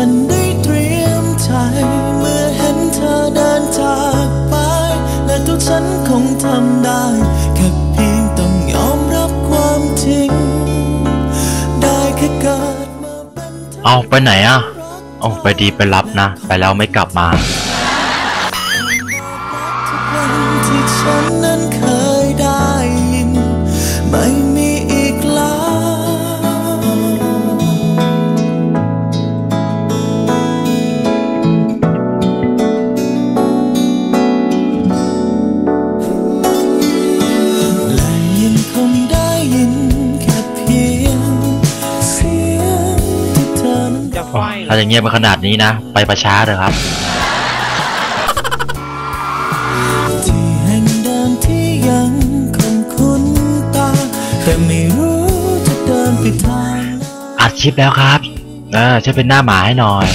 ทันได้เตรียมใจเมื่อเห็นเธอเดินจากไป และตัวฉันคงทำได้ แค่เพียงต้องยอมรับความจริง ได้แค่เกิดมาเป็นเธอเอาไปไหนอะเอาไปดีไปรับนะ ไปแล้วไม่กลับมาทุกวันที่ฉัน จะไฟถ้าจะเงียบมาขนาดนี้นะ ไปประช้าเถอะครับที่แห่งเดิมที่ยังคงคุ้นตาแต่ไม่รู้จะเดินไปทางไหนอัดคลิปแล้วครับเออช่วยเป็นหน้าหมาให้หน่อย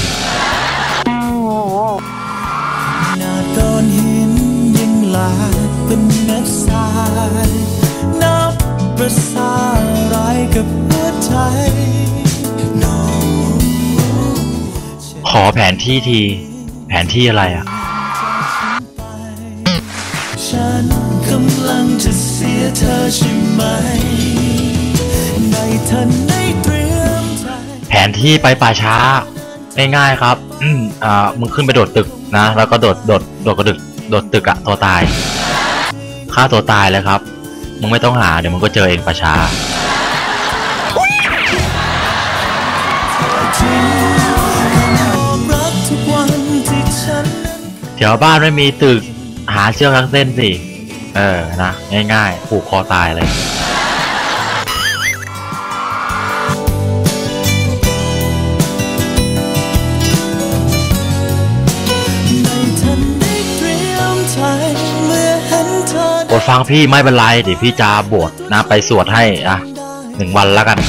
หน้าก้อนหินยังหลายเป็นเม็ดทรายนับประสาอะไรกับหัวใจ ขอแผนที่ที แผนที่อะไรอะ ฉันกำลังจะเสียเธอใช่ไหม ในทันได้เตรียมใจแผนที่ไปป่าช้า ง่ายๆครับ อืมอ่า มึงขึ้นไปโดดตึกนะ แล้วก็โดด โดด โดดกระดึก โดดตึกอะตัวตาย ฆ่าตัวตายเลยครับ มึงไม่ต้องหา เดี๋ยวมึงก็เจอเองป่าช้า นั้นแถวบ้านไม่มีตึกหาเชือกทั้งเส้นสิ เออนะ ง่ายๆผูกคอตายเลยไม่ทันได้เตรียมใจเมื่อเห็นเธอกดฟังพี่ไม่เป็นไรเดี๋ยวพี่จะบวชนะไปสวดให้อะหนึ่งวันแล้วกัน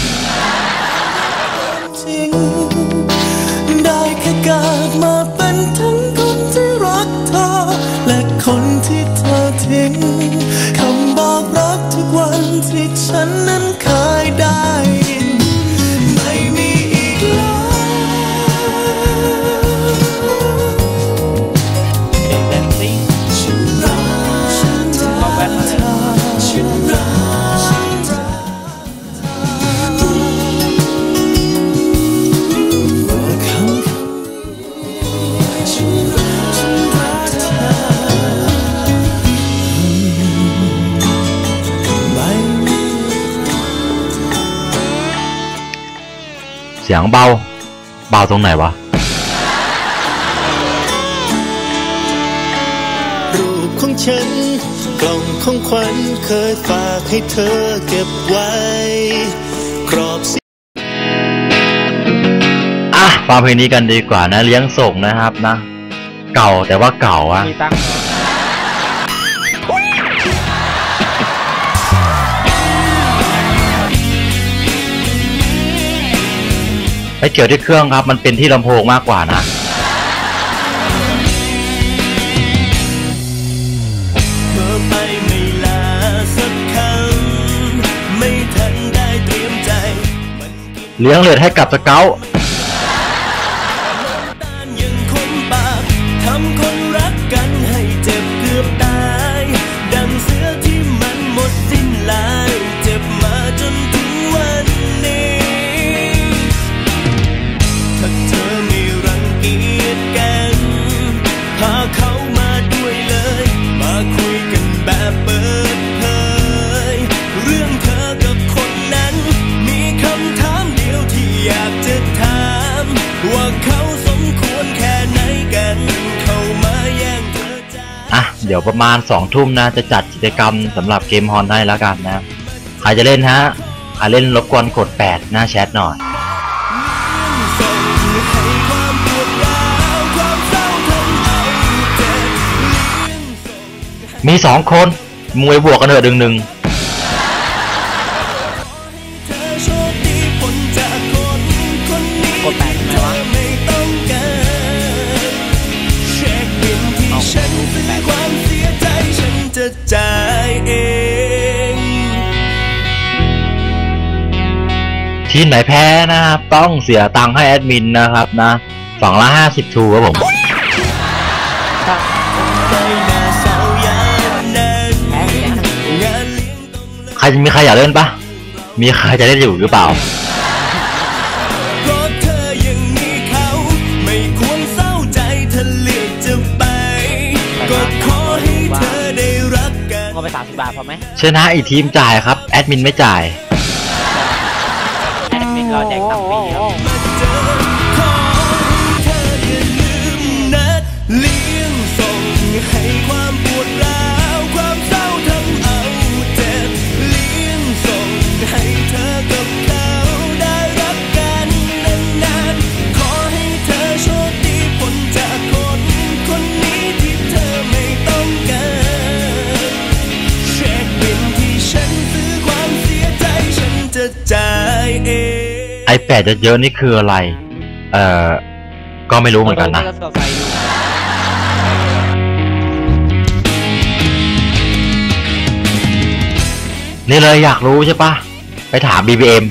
เสียงเบา เบาตรงไหนวะรูปของฉัน กล่องของขวัญเคยฝากให้เธอเก็บไว้ กรอบสีอะฟังเพลงนี้กันดีกว่านะเลี้ยงส่งนะครับนะ เก่าแต่ว่าเก่าอะมีตังค์ ไม่เกี่ยวที่เครื่องครับ มันเป็นที่ลำโพงมากกว่านะเมื่อไปไม่ลาสักคำไม่ทันได้เตรียมใจมันกินเลี้ยงเลดให้กับสเกล มาด้วยเลย มาคุยกันแบบเปิดเผย เรื่องเธอกับคนนั้น มีคำถามเดียวที่อยากจะถาม ว่าเขาสมควรแค่ไหนกัน เข้ามาแย่งเธอจากอะ เดี๋ยวประมาณสองทุ่มนะจะจัดกิจกรรมสำหรับเกมฮอนให้แล้วกันนะ ใครจะเล่นฮะ ใครเล่นรบกวนกด 8 หน้าแชทหน่อย มีสองคนมวยบวกกันเถอะดึงหนึ่งเธอโชคดีพ้นจากคนคนนี้กดแปดทำไมวะเธอไม่ต้องการเช็คบินที่เอาฉันซื้อความเสียใจฉันจะจ่ายเอง ทีมไหนแพ้นะครับ ต้องเสียตังค์ให้แอดมินนะครับนะสองละห้าสิบทูครับผม รมีใครอยากเล่นปะมีใครจะเล่นอยู่หรือเปล่าเพราะเธอยังมีเขาไม่ควรเศร้าใจถ้าเลือกจะไปก็ขอให้เธอได้รักกันงอไปสามสิบบาทพอไหมชนะอีกทีมจ่ายครับ แอดมินไม่จ่าย แอดมินเราแจกตังค์ฟรีครับ เองไอแปดเยอะๆนี่คืออะไร เอ่อ ก็ไม่รู้เหมือนกันนะ นี่เลยอยากรู้ใช่ปะไปถาม BBM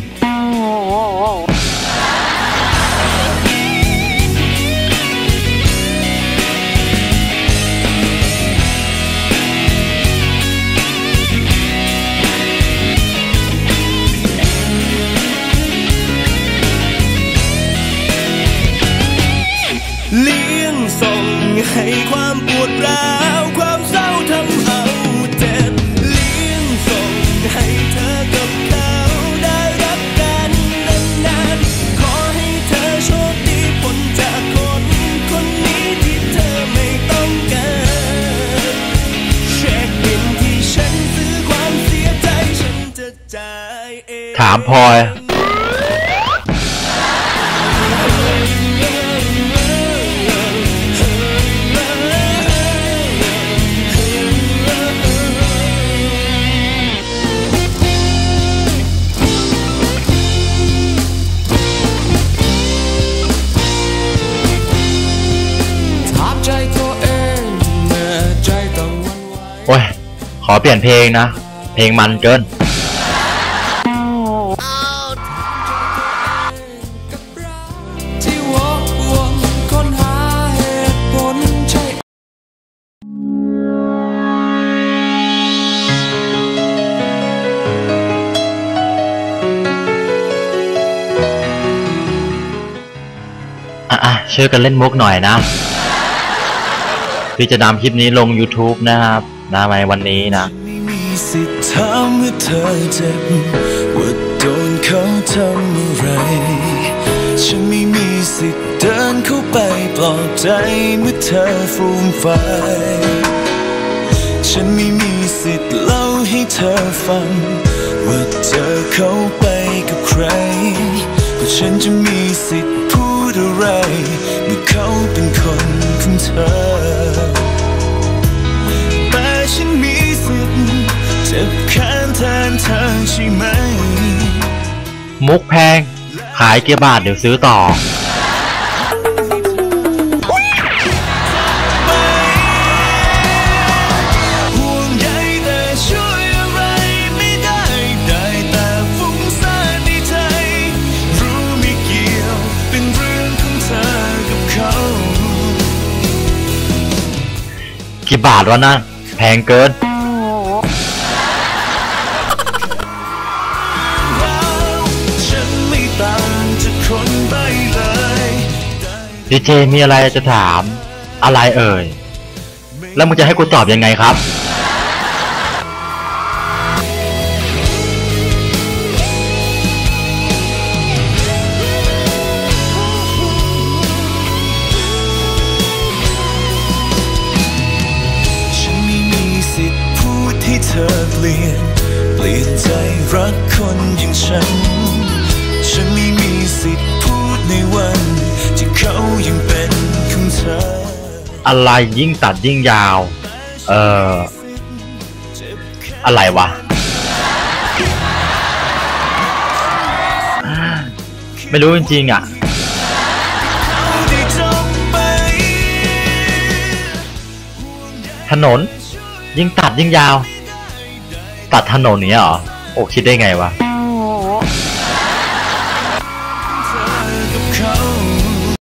ถามพลอยโอ้ย ขอเปลี่ยนเพลงนะ เพลงมันเกิน ช่วยกันเล่นมุกหน่อยนะพี่จะนำคลิปนี้ลง YouTube นะครับนะในวันนี้นะไม่มีสิทธิ์ถามว่าเธอเจ็บว่าโดนเขาทำอะไร ฉันไม่มีสิทธิ์เดินเข้าไปปลอบใจเมื่อเธอฟูมไฟฉันไม่มีสิทธิ์เล่าให้เธอฟัง ว่าเธอเข้าไปกับใครก็ฉันจะมีสิทธิ์พูด อะไรเมื่อเขาเป็นคนของเธอ แต่ฉันมีสิทธิ์เจ็บแค้นแทนเธอใช่ไหม มุกแพง ขายเกียร์บาทเดี๋ยวซื้อต่อ กี่บาทวะนะแพงเกิน ดีเจมีอะไรจะถามอะไรเอ่ย แล้วมึงจะให้กูตอบยังไงครับ ลี่ยนใจรักคนอย่างฉัน ฉันไม่มีสิทธิ์พูดในวัน ที่เขายังเป็นของเธอ อะไรยิ่งตัดยิ่งยาว เอ่อ อะไรวะ ไม่รู้จริงๆอะ ถนน ยิ่งตัดยิ่งยาว ตัดถนนเนี้ยเหรอ โอ้คิดได้ไงวะ